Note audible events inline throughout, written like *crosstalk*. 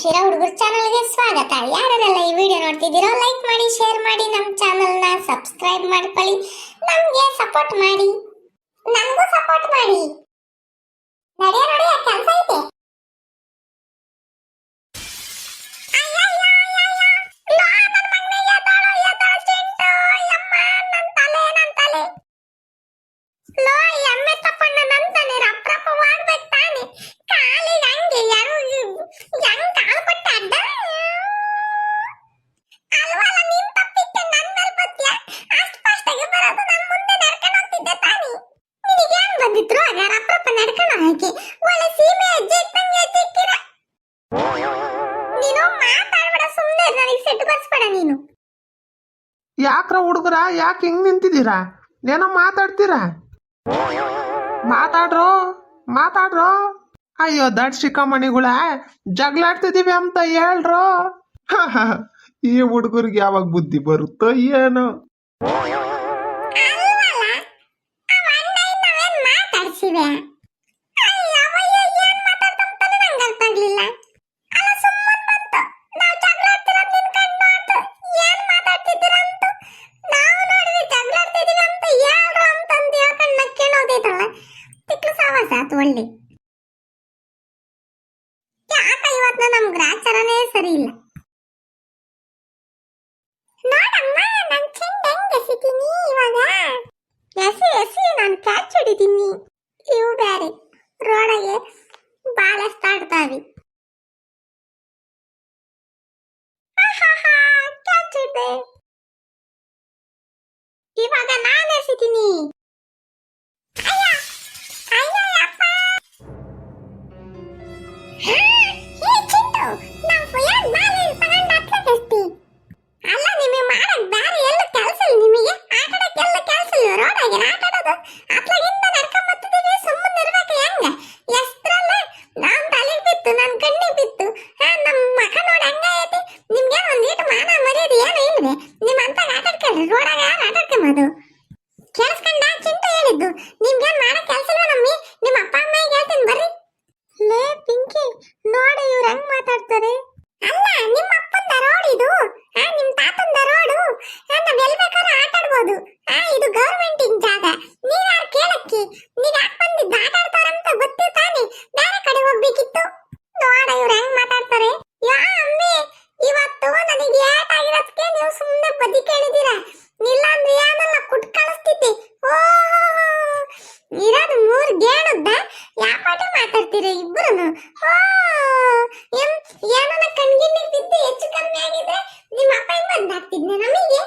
ಶಿರಾ ಹುಡುಗರ ಚಾನಲ್ಗೆ ಸ್ವಾಗತ. ಯಾರೆಲ್ಲ ಈ ವಿಡಿಯೋ ನೋಡ್ತಿದ್ದೀರೋ ಲೈಕ್ ಮಾಡಿ ಶೇರ್ ಮಾಡಿ ನಮ್ಮ ಚಾನಲ್ನ ಸಬ್ಸ್ಕ್ರೈಬ್ ಮಾಡ್ಕೊಳ್ಳಿ. ನಮಗೆ ಸಪೋರ್ಟ್ ಮಾಡಿ. ನಮಗೂ ಸಪೋರ್ಟ್ ಮಾಡಿ. ನಡೆಯ ನಡೆಯ, ಕೆಲಸ ಐತೆ. ನೀನು? ಯಾಕ್ರ ಹುಡುಗರ? ಯಾಕೆ ಹಿಂಗ್ ನಿಂತಿದ್ದೀರಾ? ಏನೋ ಮಾತಾಡ್ತೀರಾ? ಮಾತಾಡ್ರೋ? ಮಾತಾಡ್ರೋ? ಅಯ್ಯೋ, ದಡ್ ಶಿಖಮಣಿಗಳ ಜಗಳಾಡ್ತಿದೀವಿ ಅಂತ ಹೇಳ್ರೋ? *laughs* ಈ ಹುಡುಗರಿಗೆ ಯಾವಾಗ ಬುದ್ಧಿ ಬರುತ್ತೋ ಏನೋ? ಸಾವಾಸ ಆತು ಒಳ್ಳೆ ಯಾಕ ಇವತ್ತು ನಮ್ ಗ್ರಾಚಾರನೇ ಸರಿ ಇಲ್ಲ ನೋಡಮ್ಮ ನನ್ ಚೆಂಡ ಹೆಂಗ್ ಎಸಿತೀನಿ ಇವಾಗ ಎಸಿ ಎಸಿ ನಾನು ಕ್ಯಾಚ್ ಹಿಡಿತೀನಿ ಇವು ಬ್ಯಾರೆ ರೋಡಗೆ ಬಾಲ ಸ್ಟಾಡ್ತಾವಿ ಕ್ಯಾಚ್ ಹಿಡ್ದೆ ಇವಾಗ ನಾನು ಎಸಿತೀನಿ ಬಿತ್ತು ನನ್ ಕಣ್ಣಿ ಬಿತ್ತು. ಹಾ ನಮ್ಮ ಮಕ ನೋಡಿ ಹಂಗ ಐತಿ. ನಿಮ್ಗೆ ಒಂದೀಟು ಮಾನ ಮರ್ಯಾದೆ ಏನು ಇಲ್ವೇ? ನಿಮ್ಮ ಅಂತ ಆಟ ಆಡ್ಕೊಳ್ರಿ ರೋಡಾಗ ಯಾರು ಆಟಾಡ್ಕೊಂಬೋದು ಕೇಳಿಸ್ಕೊಂಡ ಚಿಂಟು ಹೇಳಿದ್ದು. ನಿಮ್ಗೆ ಮಾಡೋ ಕೆಲಸ ಇಲ್ವಾ ನಮ್ಮಿ ನಿಮ್ಮ ಅಪ್ಪ ಅಮ್ಮಗೆ ಹೇಳ್ತೀನಿ ಬರ್ರಿ. ಲೇ ಪಿಂಕಿ ನೋಡಿ ಇವ್ರು ಹೆಂಗ್ ಮಾತಾಡ್ತಾರೆ. ಅಲ್ಲ ನಿಮ್ಮ ಬದಿ ಕೇಳಿದೀರ ಇಲ್ಲ ಅಂದ್ರೆ ಏನಲ್ಲ ಕುಟ್ ಕಳಿಸ್ತಿದ್ದೆ. ಇರೋದು ಮೂರು ಗೇಣದ್ದ ಯಾಪಾಟಿ ಮಾತಾಡ್ತೀರ ಇಬ್ಬರನ್ನು ಏನನ್ನ ಕಣ್ಗಿಣ್ಣಿಗೆ ಬಿದ್ದು ಹೆಚ್ಚು ಕಮ್ಮಿ ಆಗಿದ್ರೆ ನಿಮ್ಮ ಅಪ್ಪ ಬಂದ್ ಹಾಕ್ತಿದ್ನ ನಮಗೆ?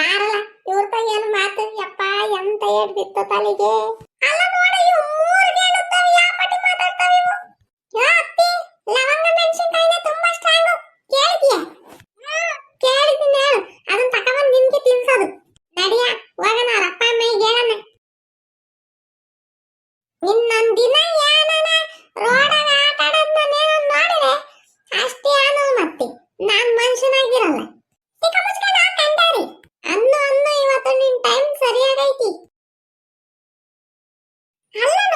ಬಾರಲ್ಲ ಇವ್ರ ಕೈ ಏನು ಮಾತು? ಯಪ್ಪ, ಎಂತ ಏಟ್ ಬಿತ್ತು ತಲೆಗೆ? ಅಲ್ಲ ನೋಡಿ ಮೂರು ಇವು ತುಂಬಾ ಸ್ಟ್ರಾಂಗ್ ನಡಿಯ ದಿನ ಅಷ್ಟೇ ಅನ್ನೋದು ಮತ್ತೆ ನಾನ್ ಮನುಷ್ಯನಾಗಿರಲ್ಲ. ಸರಿಯಾಗೈತಿ ಅಲ್ಲ